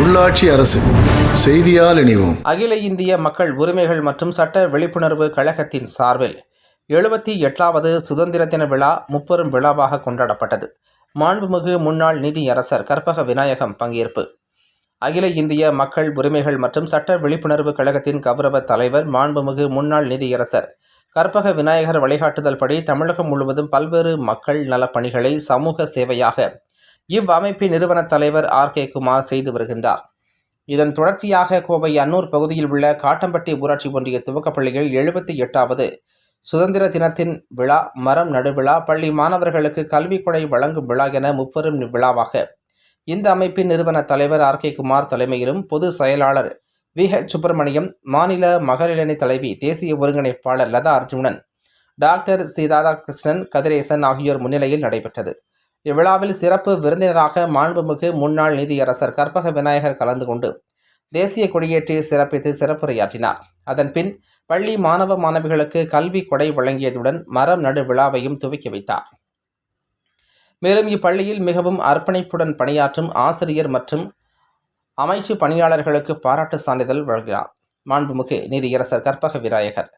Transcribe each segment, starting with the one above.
உள்ளாட்சி அரசு செய்தியால் இணைவோம். அகில இந்திய மக்கள் உரிமைகள் மற்றும் சட்ட விழிப்புணர்வு கழகத்தின் சார்பில் எழுபத்தி எட்டாவது சுதந்திர தின விழா முப்பெரும் விழாவாக கொண்டாடப்பட்டது. மாண்புமிகு முன்னாள் நீதியரசர் கற்பக விநாயகம் பங்கேற்பு. அகில இந்திய மக்கள் உரிமைகள் மற்றும் சட்ட விழிப்புணர்வு கழகத்தின் கௌரவ தலைவர் மாண்புமிகு முன்னாள் நிதியரசர் கற்பக விநாயகர் வழிகாட்டுதல் படி தமிழகம் முழுவதும் பல்வேறு மக்கள் நலப்பணிகளை சமூக சேவையாக இவ்வமைப்பின் நிறுவன தலைவர் ஆர். கே. குமார் செய்து வருகின்றார். இதன் தொடர்ச்சியாக கோவை அன்னூர் பகுதியில் உள்ள காட்டம்பட்டி ஊராட்சி ஒன்றிய துவக்கப்பள்ளியில் எழுபத்தி எட்டாவது சுதந்திர தினத்தின் விழா மரம் நடுவிழா பள்ளி மாணவர்களுக்கு கல்விக்கொடை வழங்கும் விழா என முப்பெரும் விழாவாக இந்த அமைப்பின் நிறுவன தலைவர் ஆர். கே. குமார் தலைமையிலும் பொது செயலாளர் வி. ஹெச். சுப்பிரமணியம் மாநில மகளிரணி தலைவி தேசிய ஒருங்கிணைப்பாளர் லதா அர்ஜுனன் டாக்டர் சி ராதாகிருஷ்ணன் கதிரேசன் ஆகியோர் முன்னிலையில் நடைபெற்றது. இவ்விழாவில் சிறப்பு விருந்தினராக மாண்புமிகு முன்னாள் நீதியரசர் கற்பக விநாயகர் கலந்து கொண்டு தேசிய கொடியேற்றி சிறப்பித்து சிறப்புரையாற்றினார். அதன் பின் பள்ளி மாணவ மாணவிகளுக்கு கல்வி கொடை வழங்கியதுடன் மரம் நடு விழாவையும் துவக்கி வைத்தார். மேலும் இப்பள்ளியில் மிகவும் அர்ப்பணிப்புடன் பணியாற்றும் ஆசிரியர் மற்றும் அமைச்சு பணியாளர்களுக்கு பாராட்டு சான்றிதழ் வழங்கினார். மாண்புமிகு நீதியரசர் கற்பக விநாயகர்.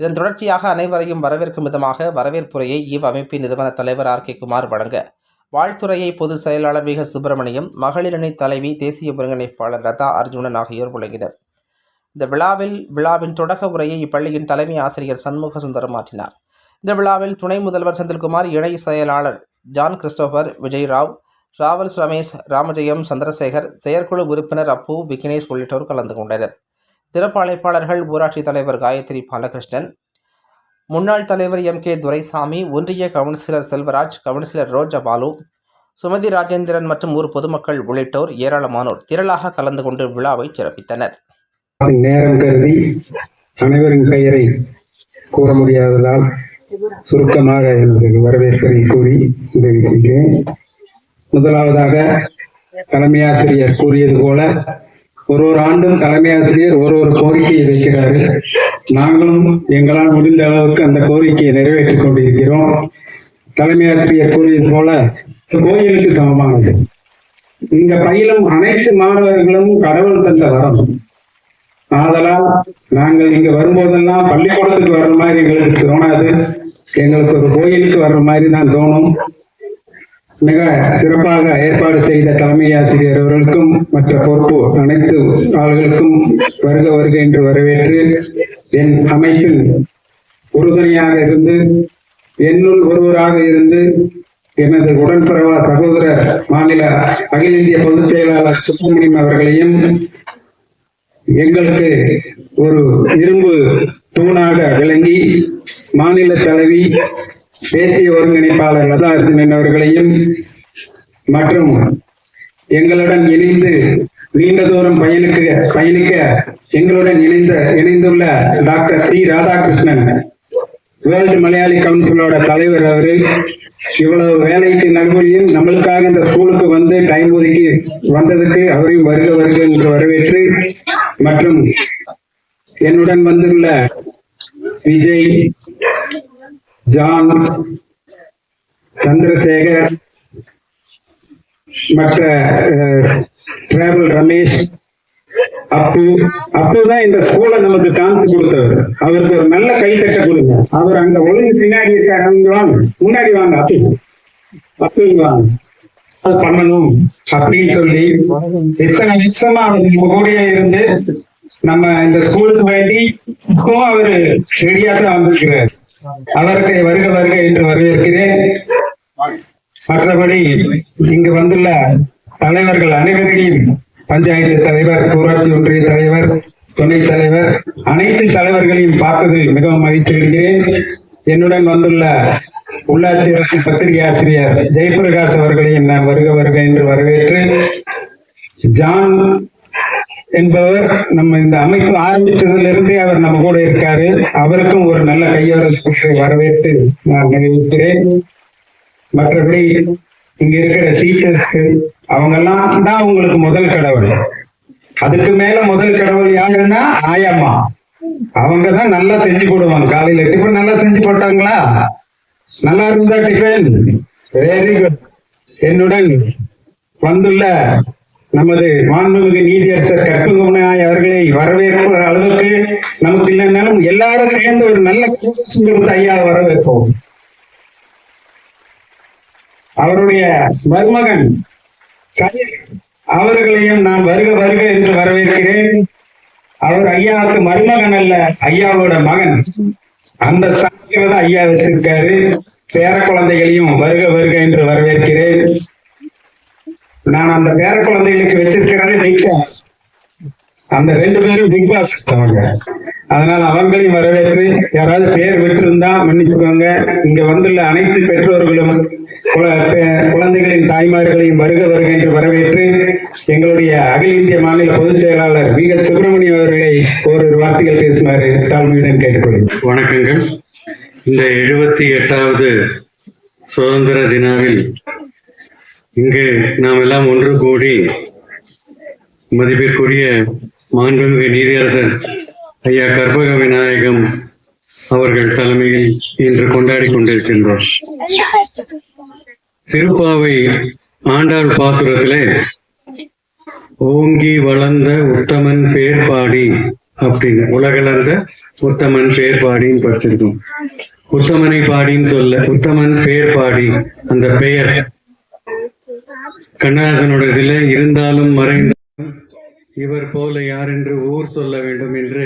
இதன் தொடர்ச்சியாக அனைவரையும் வரவேற்கும் விதமாக வரவேற்புரையை இவ் அமைப்பின் நிறுவன தலைவர் ஆர் கே குமார் வழங்க. வாழ்த்துறையை பொதுச் செயலாளர் வி. சுப்பிரமணியம் மகளிரணி தலைவி தேசிய ஒருங்கிணைப்பாளர் லதா அர்ஜுனன் ஆகியோர் வழங்கினர் இந்த விழாவில் விழாவின் தொடக்க உரையை இப்பள்ளியின் தலைமை ஆசிரியர் சண்முக சுந்தரம் ஆற்றினார். இந்த விழாவில் துணை முதல்வர் செந்தில்குமார் இணை செயலாளர் ஜான் கிறிஸ்டோபர் விஜய்ராவ் ராவல்ஸ் ரமேஷ் ராமஜெயம் சந்திரசேகர் செயற்குழு உறுப்பினர் அப்பு விக்னேஷ் உள்ளிட்டோர் கலந்து கொண்டனர். சிறப்பு அழைப்பாளர்கள் ஊராட்சி தலைவர் காயத்ரி பாலகிருஷ்ணன் முன்னாள் தலைவர் எம் கே துரைசாமி ஒன்றிய கவுன்சிலர் செல்வராஜ் கவுன்சிலர் ரோஜா பாலு சுமதி ராஜேந்திரன் மற்றும் ஊர் பொதுமக்கள் உள்ளிட்டோர் ஏராளமானோர் திரளாக கலந்து கொண்டு விழாவை சிறப்பித்தனர். நேரம் கருதி அனைவரின் பெயரை கூற முடியாததால் சுருக்கமாக எனது வரவேற்பை கூறி உதவி செய்கிறேன். முதலாவதாக தலைமை ஆசிரியர் கூறியது போல ஒரு ஒரு ஆண்டும் தலைமை ஆசிரியர் ஒரு ஒரு கோரிக்கையை வைக்கிறாரு. நாங்களும் எங்களால் முடிந்த அளவுக்கு அந்த கோரிக்கையை நிறைவேற்றிக் கொண்டிருக்கிறோம். தலைமை ஆசிரியர் கூறியது போல கோயிலுக்கு சமமானது. இங்க பயிலும் அனைத்து மாணவர்களும் கடவுள் தந்த வரம். ஆதலால் நாங்கள் இங்க வரும்போதெல்லாம் பள்ளிக்கூடத்துக்கு வர்ற மாதிரி எங்களுக்கு தோணாது. எங்களுக்கு ஒரு கோயிலுக்கு வர்ற மாதிரி தான் தோணும். மிக சிறப்பாக ஏற்பாடு செய்த தலைமை ஆசிரியர் அவர்களுக்கும் மற்ற பொறுப்பு அனைத்து ஆள்களுக்கும் வருக வருக என்று வரவேற்று என் அமைப்பில் உறுதுணையாக இருந்து என்னுள் ஒருவராக இருந்து எனது உடன்பிறவா சகோதர மாநில அகில இந்திய பொதுச் செயலாளர் சுப்பிரமணியம் அவர்களையும் எங்களுக்கு ஒரு இரும்பு தூணாக விளங்கி மாநில தலைவி தேசிய ஒருங்கிணைப்பாளர் லதா அவர்களையும் மற்றும் எங்களுடன் இணைந்து நீண்ட தூரம் பயணிக்க பயணிக்க எங்களுடன் இணைந்த இணைந்துள்ள doctor C Radhakrishnan world Malayali கவுன்சிலோட தலைவர் அவரு இவ்வளவு வேலைக்கு நடுவிலையும் நம்மளுக்காக இந்த ஸ்கூலுக்கு வந்து டைம் ஒதுக்கி வந்ததுக்கு அவரையும் வருக வருக என்று வரவேற்று மற்றும் என்னுடன் வந்துள்ள விஜய் ஜான் சந்திரசேகர் மற்ற டிராவல் ரமேஷ் அப்பு. அப்புதான் இந்த ஸ்கூலை நமக்கு காமிச்சு கொடுத்தவர். அவருக்கு ஒரு நல்ல கை தட்ட கொடுங்க. அவர் அங்க ஒழுங்கு பின்னாடி இருக்காரு. வாங்க. முன்னாடி வாங்க அப்பு. அப்பு வாங்க. அது பண்ணணும். அப்படின்னு சொல்லி இத்தனை வருஷமா அவர் நம்ம கூடயே இருந்து நம்ம இந்த ஸ்கூலுக்கு வேண்டி அவரு ரெடியா தான் வந்திருக்கிறார். அதற்கு வருக வருக என்று வரவேற்கிறேன். மற்றபடி இங்கு வந்துள்ள தலைவர்கள் அனைவரையும் பஞ்சாயத்து தலைவர் ஊராட்சி ஒன்றிய தலைவர் துணைத் தலைவர் அனைத்து தலைவர்களையும் பார்த்ததில் மிகவும் மகிழ்ச்சியடைகிறேன் என்னுடன் வந்துள்ள உள்ளாட்சி அரசு பத்திரிகை ஆசிரியர் ஜெயபிரகாஷ் அவர்களையும் நான் வருக வருக என்று வரவேற்று ஜான் என்பவர் நம்ம இந்த அமைப்பு ஆரம்பிச்சதுல இருந்தே அவர் நம்ம கூட இருக்காரு. அவருக்கும் ஒரு நல்ல கையோர வரவேற்று நான் நினைவிக்கிறேன். மற்றபடி இங்க இருக்கிற டீச்சர்ஸ் அவங்க எல்லாம் தான் உங்களுக்கு முதல் கடவுள். அதுக்கு மேல முதல் கடவுள் யாருன்னா ஆயம்மா. அவங்க தான் நல்லா செஞ்சு போடுவாங்க. காலையில டிஃபன் நல்லா செஞ்சு போட்டாங்களா? நல்லா இருந்தா டிஃபன் வெரி குட் என்னுடன் வந்துள்ள நமது மாண்புமிகு நீதியரசர் கற்பகமனாய் அவர்களை வரவேற்கிற அளவுக்கு நமக்கு இல்லைனாலும் எல்லாரும் சேர்ந்து ஒரு நல்ல கூட்டத்தில் ஐயா வரவேற்போம். அவருடைய மருமகன் கதிர் அவர்களையும் நான் வருக வருக என்று வரவேற்கிறேன். அவர் ஐயாவுக்கு மருமகன் அல்ல ஐயாவோட மகன். அந்த சாங்கில ஐயா வச்சிருக்காரு. பேர குழந்தைகளையும் வருக வருக என்று வரவேற்கிறேன். நான் அந்த பேர குழந்தைகளுக்கு வச்சிருக்கிறேன் பிக் பாஸ் அந்த ரெண்டு பேரும் பிக் பாஸ் அவங்க அதனால அவங்களையும் வரவேற்று யாராவது பேர் விட்டிருந்தா மன்னிச்சுக்கோங்க. இங்க வந்துள்ள அனைத்து பெற்றோர்களும் குழந்தைகளின் தாய்மார்களையும் வருக வருக என்று வரவேற்று எங்களுடைய அகில இந்திய மாநில பொதுச் செயலாளர் வி. எஸ் சுப்பிரமணியம் அவர்களை ஓரிரு வார்த்தைகள் பேசுமாறு தாழ்மையுடன் கேட்டுக்கொள்கிறேன். வணக்கங்கள். இந்த எழுபத்தி எட்டாவது சுதந்திர தினாவில் இங்கு நாம் எல்லாம் ஒன்று கூடி மதிப்பிற்குரிய மாண்புமிகு நீதியரசர் ஐயா கற்பக விநாயகம் அவர்கள் தலைமையில் இன்று கொண்டாடி கொண்டிருக்கின்றோம். திருப்பாவை ஆண்டாள் பாசுரத்திலே ஓங்கி வளர்ந்த உத்தமன் பேர்பாடி அப்படின்னு உலகளந்த உத்தமன் பேர்பாடின்னு படிச்சிருக்கோம். உத்தமனை பாடின்னு சொல்ல உத்தமன் பேர் பாடி அந்த பெயர் கண்ணதாசனோட இதில் இருந்தாலும் மறைந்தாலும் இவர் போல யார் என்று ஊர் சொல்ல வேண்டும் என்று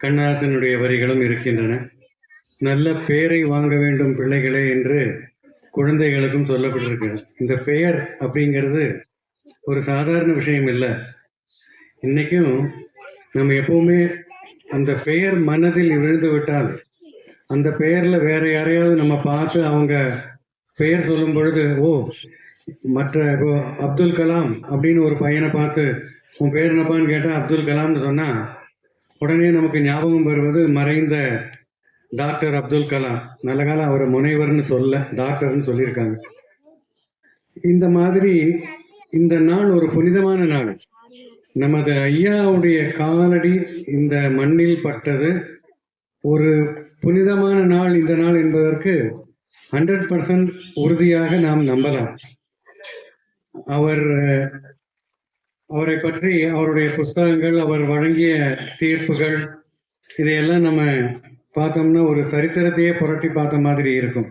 கண்ணதாசனுடைய வரிகளும் இருக்கின்றன. நல்ல பெயரை வாங்க வேண்டும் பிள்ளைகளே என்று குழந்தைகளுக்கும் சொல்லப்பட்டிருக்கு இந்த பெயர் அப்படிங்கிறது ஒரு சாதாரண விஷயம் இல்லை. இன்னைக்கும் நம்ம எப்பவுமே அந்த பெயர் மனதில் விழுந்து விட்டால் அந்த பெயரில் வேற யாரையாவது நம்ம பார்த்து அவங்க பெயர் சொல்லும் பொழுது ஓ மற்ற இப்போ அப்துல் கலாம் அப்படின்னு ஒரு பையனை பார்த்து உன் பேர் என்னப்பான்னு கேட்டால் அப்துல் கலாம்னு சொன்னால் உடனே நமக்கு ஞாபகம் வருவது மறைந்த டாக்டர் அப்துல் கலாம். நல்ல காலம் அவரை முனைவர்னு சொல்ல டாக்டர்னு சொல்லியிருக்காங்க. இந்த மாதிரி இந்த நாள் ஒரு புனிதமான நாள். நமது ஐயாவுடைய காலடி இந்த மண்ணில் பட்டது ஒரு புனிதமான நாள் இந்த நாள் என்பதற்கு ஹண்ட்ரட் பர்சன்ட் உறுதியாக நாம் நம்பலாம். அவர் அவரை பற்றி அவருடைய புஸ்தகங்கள் அவர் வழங்கிய தீர்ப்புகள் இதையெல்லாம் நம்ம பார்த்தோம்னா ஒரு சரித்திரத்தையே புரட்டி பார்த்த மாதிரி இருக்கும்.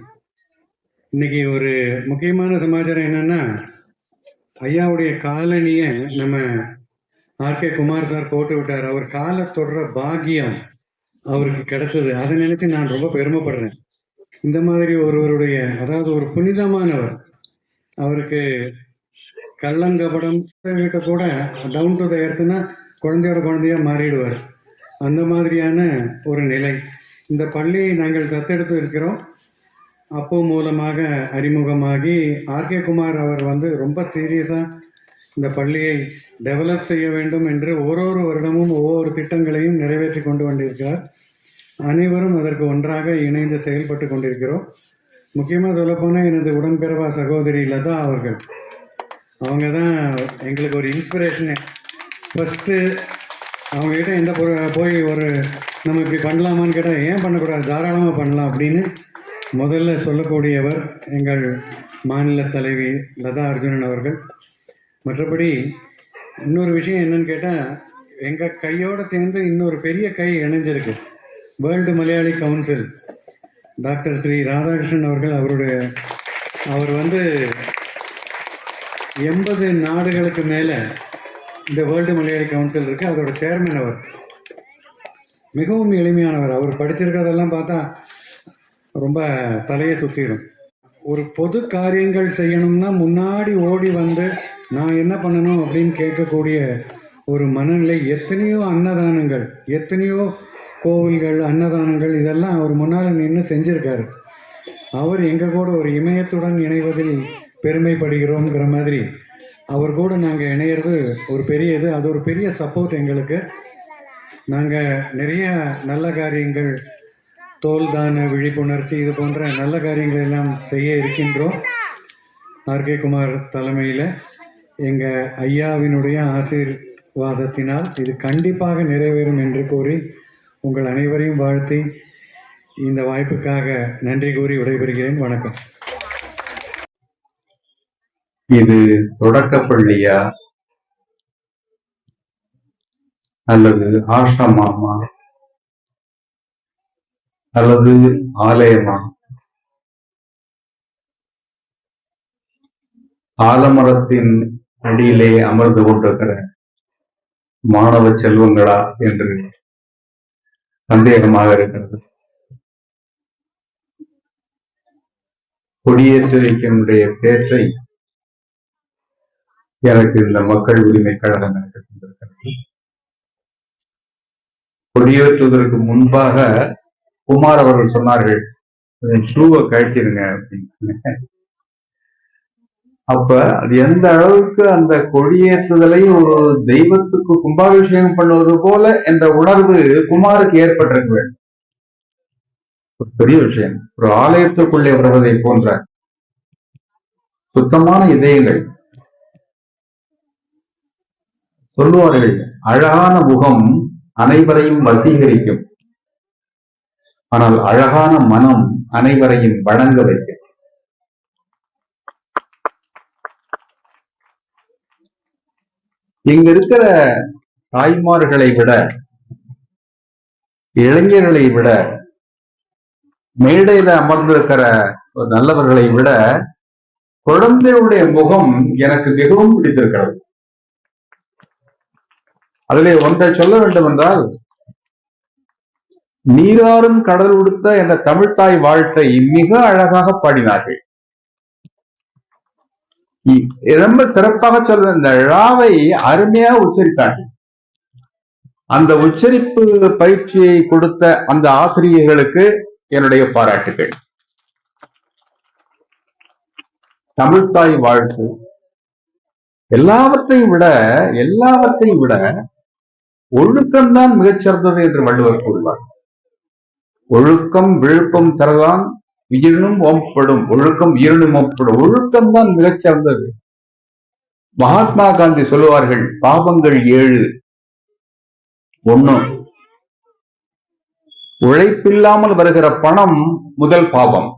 இன்னைக்கு ஒரு முக்கியமான சமாச்சாரம் என்னன்னா ஐயாவுடைய காலணியை நம்ம ஆர். கே. குமார் சார் போட்டு விட்டார். அவர் காலை தொடுற பாக்கியம் அவருக்கு கிடைச்சது அதை நினைச்சு நான் ரொம்ப பெருமைப்படுறேன். இந்த மாதிரி ஒருவருடைய அதாவது ஒரு புனிதமானவர் அவருக்கு கள்ளங்கபடம் கிட்ட கூட டவுன் டு த எர்த்னா குழந்தையோட குழந்தையா மாறிடுவார். அந்த மாதிரியான ஒரு நிலை. இந்த பள்ளியை நாங்கள் தத்தெடுத்து இருக்கிறோம். அப்போ மூலமாக அறிமுகமாகி ஆர்கே குமார் அவர் வந்து ரொம்ப சீரியஸாக இந்த பள்ளியை டெவலப் செய்ய வேண்டும் என்று ஓரொரு வருடமும் ஒவ்வொரு திட்டங்களையும் நிறைவேற்றி கொண்டு வந்திருக்கிறார். அனைவரும் அதற்கு ஒன்றாக இணைந்து செயல்பட்டு கொண்டிருக்கிறோம். முக்கியமாக சொல்லப்போனால் எனது உடன்பிறவா சகோதரி லதா அவர்கள். அவங்க தான் எங்களுக்கு ஒரு இன்ஸ்பிரேஷனு ஃபஸ்ட்டு அவங்ககிட்ட எந்த போய் ஒரு நம்ம இப்படி பண்ணலாமான்னு கேட்டால் ஏன் பண்ணக்கூடாது? தாராளமாக பண்ணலாம் அப்படின்னு முதல்ல சொல்லக்கூடியவர் எங்கள் மாநில தலைவி லதா அர்ஜுனன் அவர்கள். மற்றபடி இன்னொரு விஷயம் என்னன்னு கேட்டால் எங்கள் கையோடு சேர்ந்து இன்னொரு பெரிய கை இணைஞ்சிருக்கு. World Malayali council. Doctor Sri Radhakrishnan அவர்கள் அவருடைய அவர் வந்து எண்பது நாடுகளுக்கு மேலே இந்த வேர்ல்டு மலையாளி கவுன்சில் இருக்கு. அதோட சேர்மன் அவர். மிகவும் எளிமையானவர். அவர் படிச்சிருக்கிறதெல்லாம் பார்த்தா ரொம்ப தலையை சுற்றிடும் ஒரு பொது காரியங்கள் செய்யணும்னா முன்னாடி ஓடி வந்து நான் என்ன பண்ணணும் அப்படின்னு கேட்கக்கூடிய ஒரு மனநிலை எத்தனையோ அன்னதானங்கள் எத்தனையோ கோவில்கள் அன்னதானங்கள் இதெல்லாம் அவர் முன்னால் நின்று செஞ்சிருக்காரு. அவர் எங்கள் கூட ஒரு இமயத்துடன் இணைவதில் பெருமைப்படுகிறோங்கிற மாதிரி. அவர் கூட நாங்கள் இணையிறது ஒரு பெரிய இது. அது ஒரு பெரிய சப்போர்ட் எங்களுக்கு. நாங்கள் நிறைய நல்ல காரியங்கள் தோல் தான விழிப்புணர்ச்சி இது போன்ற நல்ல காரியங்கள் எல்லாம் செய்ய இருக்கின்றோம். ஆர்கே குமார் தலைமையில் எங்கள் ஐயாவினுடைய ஆசீர்வாதத்தினால் இது கண்டிப்பாக நிறைவேறும் என்று கூறி உங்கள் அனைவரையும் வாழ்த்தி இந்த வாய்ப்புக்காக நன்றி கூறி விடைபெறுகிறேன். வணக்கம். இது தொடக்கப்பள்ளியா அல்லது ஆசிரமாமா? அல்லது ஆலயமா? ஆலமரத்தின் அடியிலே அமர்ந்து கொண்டிருக்கிற மாணவ செல்வங்களா? என்று சந்தேகமாக இருக்கிறது. கொடியேற்றிருக்கினுடைய பேற்றை எனக்கு இந்த மக்கள் உரிமை கழகம் எனக்கு தந்திருக்கிறது. கொடியேற்றுவதற்கு முன்பாக குமார் அவர்கள் சொன்னார்கள் ஷூவை கழட்டிருங்க அப்படின்னு. அப்ப அது எந்த அளவுக்கு அந்த கொடியேற்றுதலை ஒரு தெய்வத்துக்கு கும்பாபிஷேகம் பண்ணுவது போல என்ற உணர்வு குமாருக்கு ஏற்பட்டிருக்க வேண்டும் ஒரு பெரிய விஷயம். ஒரு ஆலயத்துக்குள்ளே வருவதை போன்ற சுத்தமான இதயங்கள். சொல்லுவார்கள் அழகான முகம் அனைவரையும் வசீகரிக்கும். ஆனால் அழகான மனம் அனைவரையும் வணங்க வைக்கும். இங்க இருக்கிற தாய்மார்களை விட இளைஞர்களை விட மேடையில அமர்ந்திருக்கிற ஒரு நல்லவர்களை விட குழந்தையுடைய முகம் எனக்கு மிகவும் பிடித்திருக்கிறது. அதிலே ஒன்றை சொல்ல வேண்டும் என்றால் நீராறும் கடல் உடுத்த என்ற தமிழ்தாய் வாழ்த்தை மிக அழகாக பாடினார்கள். ரொம்ப சிறப்பாக சொல்ற இந்த ழாவை அருமையா உச்சரித்தார்கள் அந்த உச்சரிப்பு பயிற்சியை கொடுத்த அந்த ஆசிரியர்களுக்கு என்னுடைய பாராட்டுகள். தமிழ்தாய் வாழ்த்து. எல்லாவற்றையும் விட எல்லாவற்றையும் விட ஒழுக்கம்தான் மிகச்சிறந்தது என்று வள்ளுவர் கூறுவார். ஒழுக்கம் விழுப்பம் தரலாம் உயிரினும் ஓம்படும் ஒழுக்கம் உயிரினும் ஓம்படும் ஒழுக்கம் தான் மிகச்சிறந்தது மகாத்மா காந்தி சொல்லுவார்கள் பாவங்கள் ஏழு. ஒண்ணு உழைப்பில்லாமல் வருகிற பணம் முதல் பாவம்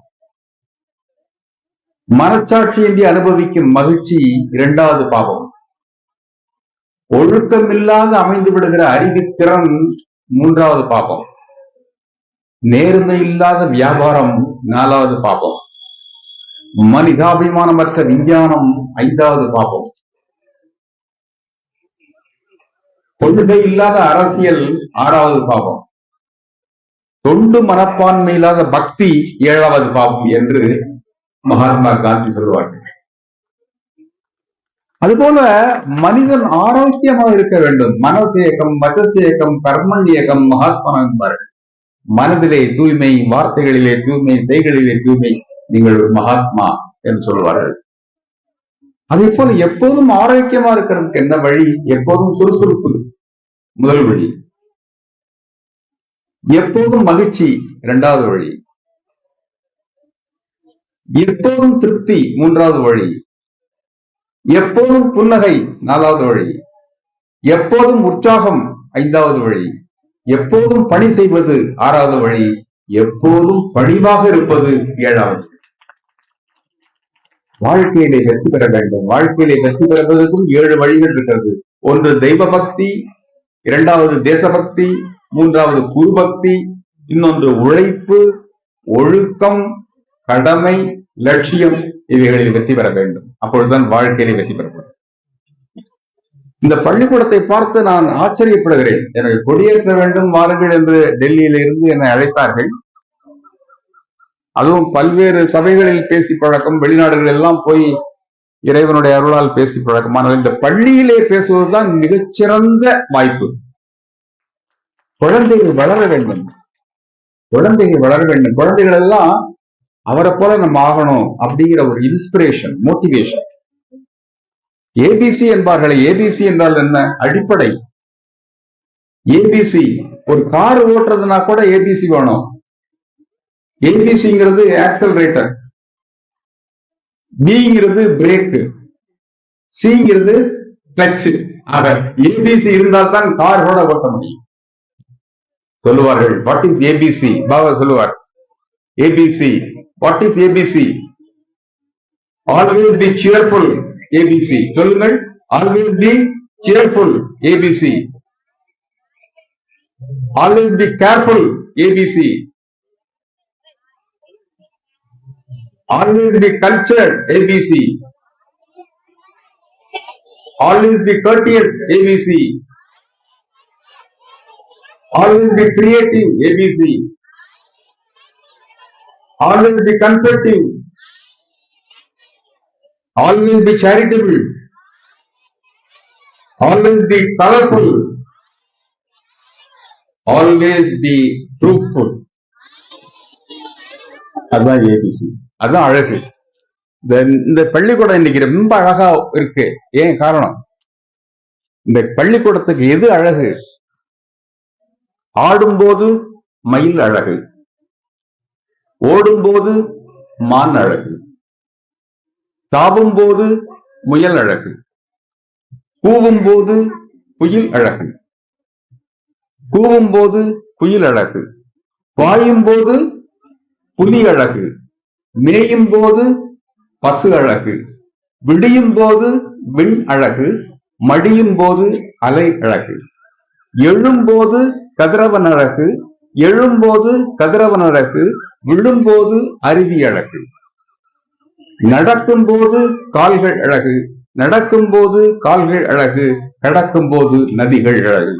மனச்சாட்சியின்றி அனுபவிக்கும் மகிழ்ச்சி இரண்டாவது பாவம் ஒழுக்கமில்லாத அமைந்து விடுகிற அறிவுத்திறன் மூன்றாவது பாவம் நேர்மை இல்லாத வியாபாரம் நாலாவது பாபம். மனிதாபிமானமற்ற விஞ்ஞானம் ஐந்தாவது பாபம். கொள்கை இல்லாத அரசியல் ஆறாவது பாபம். தொண்டு மனப்பான்மை இல்லாத பக்தி ஏழாவது பாபம் என்று மகாத்மா காந்தி சொல்வார்கள் அதுபோல மனிதன் ஆரோக்கியமாக இருக்க வேண்டும். மனசு இயக்கம் வச்சஸ் இயக்கம் கர்மன் இயக்கம் மகாத்மா என்பார்கள். மனதிலே தூய்மை வார்த்தைகளிலே தூய்மை செய்களிலே தூய்மை நீங்கள் ஒரு மகாத்மா என்று சொல்வார்கள். அதே போல எப்போதும் ஆரோக்கியமா இருக்கிறதுக்கு என்ன வழி? எப்போதும் சுறுசுறுப்பு முதல் வழி. எப்போதும் மகிழ்ச்சி இரண்டாவது வழி. எப்போதும் திருப்தி மூன்றாவது வழி. எப்போதும் புன்னகை நாலாவது வழி. எப்போதும் உற்சாகம் ஐந்தாவது வழி. எப்போதும் பணி செய்வது ஆறாவது வழி எப்போதும் பணிவாக இருப்பது ஏழாவது வாழ்க்கையிலே வெற்றி பெற வேண்டும். வாழ்க்கையிலே வெற்றி பெறுவதற்கும் ஏழு வழிகள் இருக்கிறது. ஒன்று தெய்வ பக்தி இரண்டாவது தேசபக்தி மூன்றாவது குருபக்தி இன்னொன்று உழைப்பு ஒழுக்கம் கடமை லட்சியம் இவைகளில் வெற்றி பெற வேண்டும். அப்பொழுதுதான் வாழ்க்கையிலே வெற்றி பெறப்படும். இந்த பள்ளிக்கூடத்தை பார்த்து நான் ஆச்சரியப்படுகிறேன். என்னை கொடியேற்ற வேண்டும் வாருங்கள் என்று டெல்லியிலிருந்து என்னை அழைத்தார்கள். அதுவும் பல்வேறு சபைகளில் பேசி பழக்கம் வெளிநாடுகள் எல்லாம் போய் இறைவனுடைய அருளால் பேசி பழக்கம். ஆனால் இந்த பள்ளியிலே பேசுவதுதான் மிகச்சிறந்த வாய்ப்பு. குழந்தைகள் வளர வேண்டும். குழந்தைகள் வளர வேண்டும். குழந்தைகள் எல்லாம் அவரை போல நம்ம ஆகணும் அப்படிங்கிற ஒரு இன்ஸ்பிரேஷன் மோட்டிவேஷன் ஏபிசி என்பார்களே ஏபிசி என்றால் என்ன? அடிப்படை. ஏபிசி ஒரு கார் ஓட்டுறதுனா கூட ஏபிசி வேணும். ஏபிசிங்கிறது ஆக்சலரேட்டர் பிங்கிறது பிரேக் சிங்கிறது கிளச் ஆக ஏபிசி இருந்தால் தான் கார் கூட ஓட்ட முடியும். சொல்லுவார்கள் வாட் இஸ் ஏபிசி பாபா சொல்லுவார் ABC what is ABC always be cheerful ABC சொல்லுங்கள் always be cheerful ABC Always be careful, ABC. Always be cultured, ABC. Always be courteous, ABC. Always be creative, ABC. Always be consultive. Always be charitable. Always be colorful. Always be truthful. அதான் ABC அதான் அழகு. இந்த பள்ளிக்கூடம் இன்னைக்கு ரொம்ப அழகா இருக்கு. ஏன் காரணம்? இந்த பள்ளிக்கூடத்துக்கு எது அழகு? ஆடும்போது மயில் அழகு. ஓடும்போது மான் அழகு. தாவும் போது முயல் அழகு. கூவும் போது குயில் அழகு. கூவும் போது குயில் அழகு. பாயும்போது புலி அழகு. மேயும் போது பசு அழகு. விடியும் போது விண் அழகு. மடியும் போது அலை அழகு. எழும்போது கதிரவன் அழகு. எழும்போது கதிரவன் அழகு. விழும்போது அருவி அழகு. நடக்கும் போது கால்கள் அழகு நடக்கும் போது கால்கள் அழகு கடக்கும்போது நதிகள் அழகு.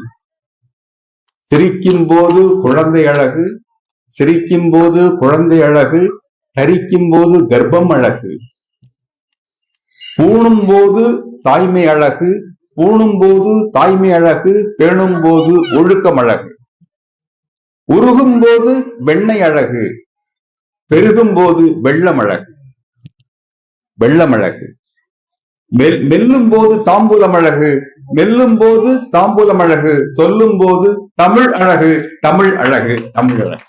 சிரிக்கும் போது குழந்தை அழகு சிரிக்கும் போது குழந்தை அழகு தரிக்கும் போது கர்ப்பம் அழகு. பூணும் போது தாய்மை அழகு பூணும் போது தாய்மை அழகு பேணும் போது ஒழுக்கம் அழகு. உருகும் போது வெண்ணெய் அழகு பெருகும் போது வெள்ளம் அழகு. வெள்ளம் அழகு மெல் மெல்லும் போது தாம்பூலம் அழகு மெல்லும் போது தாம்பூலம் அழகு சொல்லும் போது தமிழ் அழகு தமிழ் அழகு தமிழ் அழகு